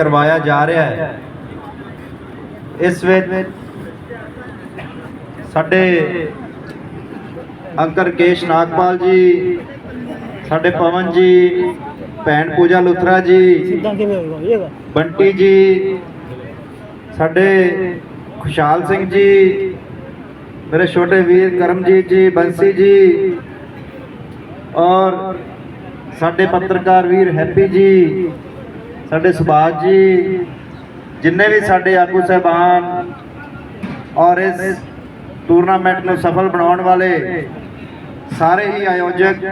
ਕਰਵਾਇਆ ਜਾ ਰਿਹਾ ਹੈ। ਇਸ ਵਿੱਚ ਸਾਡੇ ਅੰਕਰ ਕੇਸ਼ ਨਾਗਪਾਲ ਜੀ ਸਾਡੇ ਪਵਨ ਜੀ ਭੈਣ ਪੂਜਾ ਲੁਥਰਾ ਜੀ ਬੰਟੀ ਜੀ ਸਾਡੇ ਖੁਸ਼ਹਾਲ ਸਿੰਘ ਜੀ ਮੇਰੇ ਛੋਟੇ ਵੀਰ ਕਰਮਜੀਤ ਜੀ ਬੰਸੀ ਜੀ ਔਰ ਸਾਡੇ ਪੱਤਰਕਾਰ ਵੀਰ ਹੈਪੀ ਜੀ ਸਾਡੇ ਸੁਭਾਸ਼ ਜੀ, ਜਿੰਨੇ ਵੀ ਸਾਡੇ ਆਗੂ ਸਹਿਬਾਨ ਔਰ ਇਸ ਟੂਰਨਾਮੈਂਟ ਨੂੰ ਸਫਲ ਬਣਾਉਣ ਵਾਲੇ ਸਾਰੇ ਹੀ ਆਯੋਜਕ,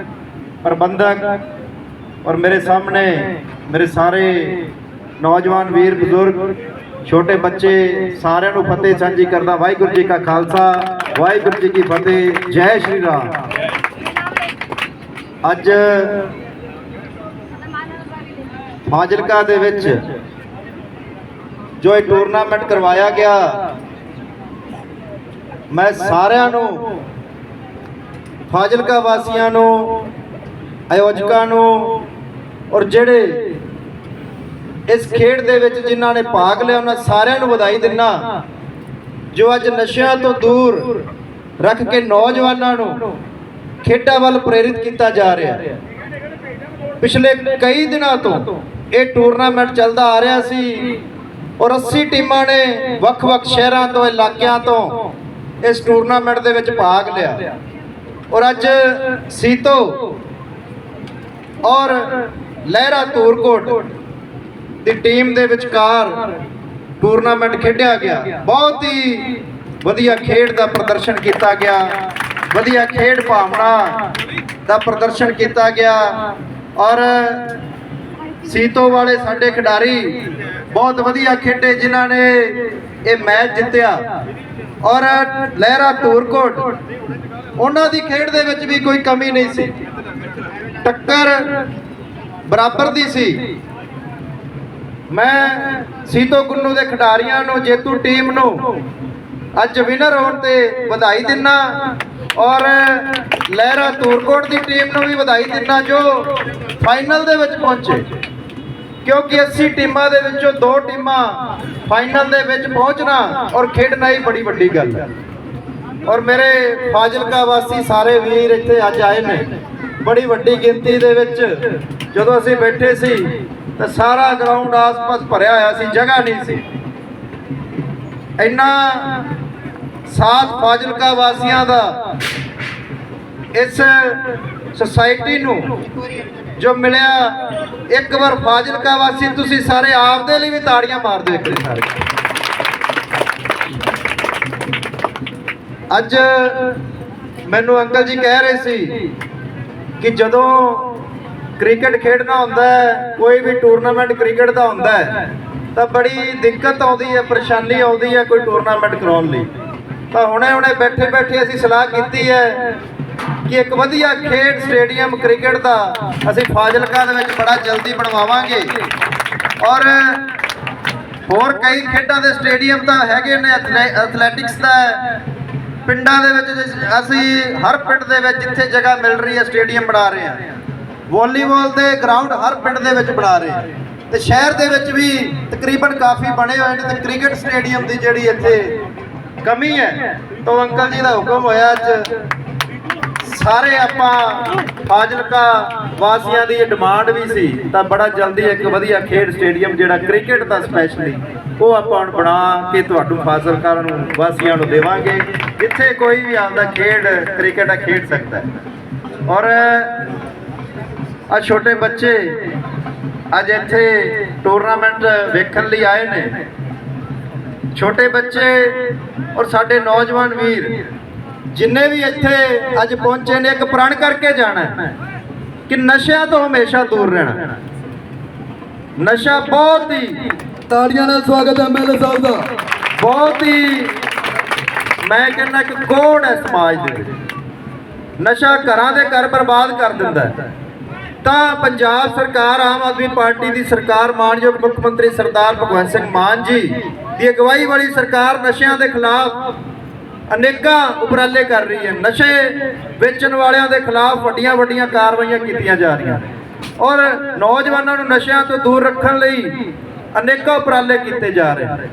ਪ੍ਰਬੰਧਕ ਔਰ ਮੇਰੇ ਸਾਹਮਣੇ ਮੇਰੇ ਸਾਰੇ ਨੌਜਵਾਨ ਵੀਰ, ਬਜ਼ੁਰਗ, ਛੋਟੇ ਬੱਚੇ ਸਾਰਿਆਂ ਨੂੰ ਫਤਿਹ ਸਾਂਝੀ ਕਰਦਾ ਵਾਹਿਗੁਰੂ ਜੀ ਕਾ ਖਾਲਸਾ, ਵਾਹਿਗੁਰੂ ਜੀ ਕੀ ਫਤਿਹ, ਜੈ ਸ਼੍ਰੀ ਰਾਮ। ਅੱਜ ਫਾਜ਼ਿਲਕਾ ਦੇ ਵਿੱਚ ਜੋ ਇਹ ਟੂਰਨਾਮੈਂਟ ਕਰਵਾਇਆ ਗਿਆ, ਮੈਂ ਸਾਰਿਆਂ ਨੂੰ, ਫਾਜ਼ਿਲਕਾ ਵਾਸੀਆਂ ਨੂੰ, ਆਯੋਜਕਾਂ ਨੂੰ ਔਰ ਜਿਹੜੇ ਇਸ ਖੇਡ ਦੇ ਵਿੱਚ ਜਿਨ੍ਹਾਂ ਨੇ ਭਾਗ ਲਿਆ, ਉਹਨਾਂ ਸਾਰਿਆਂ ਨੂੰ ਵਧਾਈ ਦਿੰਨਾ। ਜੋ ਅੱਜ ਨਸ਼ਿਆਂ ਤੋਂ ਦੂਰ ਰੱਖ ਕੇ ਨੌਜਵਾਨਾਂ ਨੂੰ ਖੇਡਾਂ ਵੱਲ ਪ੍ਰੇਰਿਤ ਕੀਤਾ ਜਾ ਰਿਹਾ। ਹੈ ਪਿਛਲੇ ਕਈ ਦਿਨਾਂ ਤੋਂ ਇਹ ਟੂਰਨਾਮੈਂਟ ਚੱਲਦਾ ਆ ਰਿਹਾ ਸੀ ਔਰ 80 ਟੀਮਾਂ ਨੇ ਵੱਖ-ਵੱਖ ਸ਼ਹਿਰਾਂ ਤੋਂ, ਇਲਾਕਿਆਂ ਤੋਂ ਇਸ ਟੂਰਨਾਮੈਂਟ ਦੇ ਵਿੱਚ ਭਾਗ ਲਿਆ। ਔਰ ਅੱਜ ਸੀਤੋ ਔਰ ਲਹਿਰਾ ਤੂਰਕੋਟ ਦੀ ਟੀਮ ਦੇ ਵਿਚਕਾਰ ਟੂਰਨਾਮੈਂਟ ਖੇਡਿਆ ਗਿਆ। ਬਹੁਤ ਹੀ ਵਧੀਆ ਖੇਡ ਦਾ ਪ੍ਰਦਰਸ਼ਨ ਕੀਤਾ ਗਿਆ। ਵਧੀਆ ਖੇਡ ਭਾਵਨਾ ਦਾ ਪ੍ਰਦਰਸ਼ਨ ਕੀਤਾ ਗਿਆ। ਔਰ ਸੀਤੋ ਵਾਲੇ ਸਾਡੇ ਖਿਡਾਰੀ ਬਹੁਤ ਵਧੀਆ ਖੇਡੇ ਜਿਨ੍ਹਾਂ ਨੇ ਇਹ ਮੈਚ ਜਿੱਤਿਆ। ਔਰ ਲਹਿਰਾ ਧੂਰਕੋਟ, ਉਹਨਾਂ ਦੀ ਖੇਡ ਦੇ ਵਿੱਚ ਵੀ ਕੋਈ ਕਮੀ ਨਹੀਂ ਸੀ। ਟੱਕਰ ਬਰਾਬਰ ਦੀ ਸੀ। ਮੈਂ ਸੀਤੋ ਗੁੰਨੂ ਦੇ ਖਿਡਾਰੀਆਂ ਨੂੰ, ਜੇਤੂ ਟੀਮ ਨੂੰ ਅੱਜ ਵਿਨਰ ਹੋਣ ਤੇ ਵਧਾਈ ਦਿੰਨਾ। ਔਰ ਲਹਿਰਾ ਧੂਰਕੋਟ ਦੀ ਟੀਮ ਨੂੰ ਵੀ ਵਧਾਈ ਦਿੰਨਾ ਜੋ ਫਾਈਨਲ ਦੇ ਵਿੱਚ ਪਹੁੰਚੇ। ਕਿਉਂਕਿ 80 ਟੀਮਾਂ ਦੇ ਵਿੱਚੋਂ ਦੋ ਟੀਮਾਂ ਫਾਈਨਲ ਦੇ ਵਿੱਚ ਪਹੁੰਚਣਾ ਔਰ ਖੇਡਣਾ ਹੀ ਬੜੀ ਵੱਡੀ ਗੱਲ ਹੈ। ਔਰ ਮੇਰੇ ਫਾਜ਼ਿਲਕਾ ਵਾਸੀ ਸਾਰੇ ਵੀਰ ਇੱਥੇ ਅੱਜ ਆਏ ਨੇ। ਬੜੀ ਵੱਡੀ ਗਿਣਤੀ ਦੇ ਵਿੱਚ ਜਦੋਂ ਅਸੀਂ ਬੈਠੇ ਸੀ, ਤਾਂ ਸਾਰਾ ਗਰਾਊਂਡ ਆਸ-ਪਾਸ ਭਰਿਆ ਹੋਇਆ ਸੀ, ਜਗ੍ਹਾ ਨਹੀਂ ਸੀ। ਇੰਨਾ ਸਾਥ ਫਾਜ਼ਿਲਕਾ ਵਾਸੀਆਂ ਦਾ ਇਸ ਸੁਸਾਇਟੀ ਨੂੰ ਜੋ ਮਿਲਿਆ ਇੱਕ ਵਾਰ ਫਾਜ਼ਿਲਕਾ ਵਾਸੀ, ਤੁਸੀਂ ਸਾਰੇ ਆਪਦੇ ਲਈ ਵੀ ਤਾੜੀਆਂ ਮਾਰ ਦਿਓ ਇੱਕ ਵਾਰੀ ਸਾਰੇ ਅੱਜ ਮੈਨੂੰ ਅੰਕਲ ਜੀ ਕਹਿ ਰਹੇ ਸੀ ਕਿ ਜਦੋਂ ਕ੍ਰਿਕਟ ਖੇਡਣਾ ਹੁੰਦਾ ਹੈ, ਕੋਈ ਵੀ ਟੂਰਨਾਮੈਂਟ ਕ੍ਰਿਕਟ ਦਾ ਹੁੰਦਾ ਹੈ, ਤਾਂ ਬੜੀ ਦਿੱਕਤ ਆਉਂਦੀ ਹੈ, ਪਰੇਸ਼ਾਨੀ ਆਉਂਦੀ ਹੈ ਕੋਈ ਟੂਰਨਾਮੈਂਟ ਕਰਾਉਣ ਲਈ। ਤਾਂ ਹੁਣੇ ਹੁਣੇ ਬੈਠੇ ਬੈਠੇ ਅਸੀਂ ਸਲਾਹ ਕੀਤੀ ਹੈ ਕਿ ਇੱਕ ਵਧੀਆ ਖੇਡ ਸਟੇਡੀਅਮ ਕ੍ਰਿਕਟ ਦਾ ਅਸੀਂ ਫਾਜ਼ਿਲਕਾ ਦੇ ਵਿੱਚ ਬੜਾ ਜਲਦੀ ਬਣਵਾਵਾਂਗੇ। ਔਰ ਹੋਰ ਕਈ ਖੇਡਾਂ ਦੇ ਸਟੇਡੀਅਮ ਤਾਂ ਹੈਗੇ ਨੇ ਐਥਲੇ- ਐਥਲੈਟਿਕਸ ਦਾ ਪਿੰਡਾਂ ਦੇ ਵਿੱਚ ਅਸੀਂ ਹਰ ਪਿੰਡ ਦੇ ਵਿੱਚ ਜਿੱਥੇ ਜਗ੍ਹਾ ਮਿਲ ਰਹੀ ਹੈ, ਸਟੇਡੀਅਮ ਬਣਾ ਰਹੇ ਹਾਂ। ਵਾਲੀਬਾਲ ਦੇ ਗਰਾਊਂਡ ਹਰ ਪਿੰਡ ਦੇ ਵਿੱਚ ਬਣਾ ਰਹੇ ਹਾਂ। ਤੇ ਸ਼ਹਿਰ ਦੇ ਵਿੱਚ ਵੀ ਤਕਰੀਬਨ ਕਾਫੀ ਬਣੇ ਹੋਏ ਨੇ ਤੇ ਕ੍ਰਿਕਟ ਸਟੇਡੀਅਮ ਦੀ ਜਿਹੜੀ ਇੱਥੇ ਕਮੀ ਹੈ, ਤਾਂ ਅੰਕਲ ਜੀ ਦਾ ਹੁਕਮ ਹੋਇਆ ਅੱਜ ਸਾਰੇ ਆਪਾਂ ਫਾਜ਼ਿਲਕਾ ਵਾਸੀਆਂ ਦੀ ਡਿਮਾਂਡ ਵੀ ਸੀ, ਤਾਂ ਬੜਾ ਜਲਦੀ ਇੱਕ ਵਧੀਆ ਖੇਡ ਸਟੇਡੀਅਮ ਜਿਹੜਾ ਕ੍ਰਿਕਟ ਦਾ ਸਪੈਸ਼ਲੀ ਉਹ ਆਪਾਂ ਹੁਣ ਬਣਾ ਕੇ ਤੁਹਾਨੂੰ ਫਾਜ਼ਿਲਕਾ ਨੂੰ, ਵਾਸੀਆਂ ਨੂੰ ਦੇਵਾਂਗੇ, ਜਿੱਥੇ ਕੋਈ ਵੀ ਆਪਦਾ ਖੇਡ, ਕ੍ਰਿਕਟ ਖੇਡ ਸਕਦਾ ਹੈ। ਔਰ ਆ ਛੋਟੇ ਬੱਚੇ ਅੱਜ ਇੱਥੇ ਟੂਰਨਾਮੈਂਟ ਵੇਖਣ ਲਈ ਆਏ ਨੇ। ਛੋਟੇ ਬੱਚੇ ਔਰ ਸਾਡੇ ਨੌਜਵਾਨ ਵੀਰ ਜਿੰਨੇ ਵੀ ਇੱਥੇ ਅੱਜ ਪਹੁੰਚੇ ਨੇ ਇੱਕ ਪ੍ਰਣ ਕਰਕੇ ਜਾਣਾ ਕਿ ਨਸ਼ਿਆਂ ਤੋਂ ਹਮੇਸ਼ਾ ਦੂਰ ਰਹਿਣਾ। ਨਸ਼ਾ ਬਹੁਤ ਹੀ ਤਾੜੀਆਂ ਨਾਲ ਸਵਾਗਤ ਹੈ ਐਮਐਲਏ ਸਾਹਿਬ ਦਾ। ਬਹੁਤ ਹੀ ਮੈਂ ਕਹਿੰਦਾ ਕਿ ਕੋੜ ਹੈ ਸਮਾਜ ਦੇ ਵਿੱਚ। ਨਸ਼ਾ ਘਰਾਂ ਦੇ ਘਰ ਬਰਬਾਦ ਕਰ ਦਿੰਦਾ ਹੈ। ਤਾਂ ਪੰਜਾਬ ਸਰਕਾਰ ਆਮ ਆਦਮੀ ਪਾਰਟੀ ਦੀ ਸਰਕਾਰ ਮਾਨਯੋਗ ਮੁੱਖ ਮੰਤਰੀ ਸਰਦਾਰ ਭਗਵੰਤ ਸਿੰਘ ਮਾਨ ਜੀ ਦੀ ਅਗਵਾਈ ਵਾਲੀ ਸਰਕਾਰ ਨਸ਼ਿਆਂ ਦੇ ਖਿਲਾਫ ਅਨੇਕਾਂ ਉਪਰਾਲੇ ਕਰ ਰਹੀ ਹੈ। ਨਸ਼ੇ ਵੇਚਣ ਵਾਲਿਆਂ ਦੇ ਖਿਲਾਫ ਵੱਡੀਆਂ ਵੱਡੀਆਂ ਕਾਰਵਾਈਆਂ ਕੀਤੀਆਂ ਜਾ ਰਹੀਆਂ ਨੇ। ਔਰ ਨੌਜਵਾਨਾਂ ਨੂੰ ਨਸ਼ਿਆਂ ਤੋਂ ਦੂਰ ਰੱਖਣ ਲਈ ਅਨੇਕਾਂ ਉਪਰਾਲੇ ਕੀਤੇ ਜਾ ਰਹੇ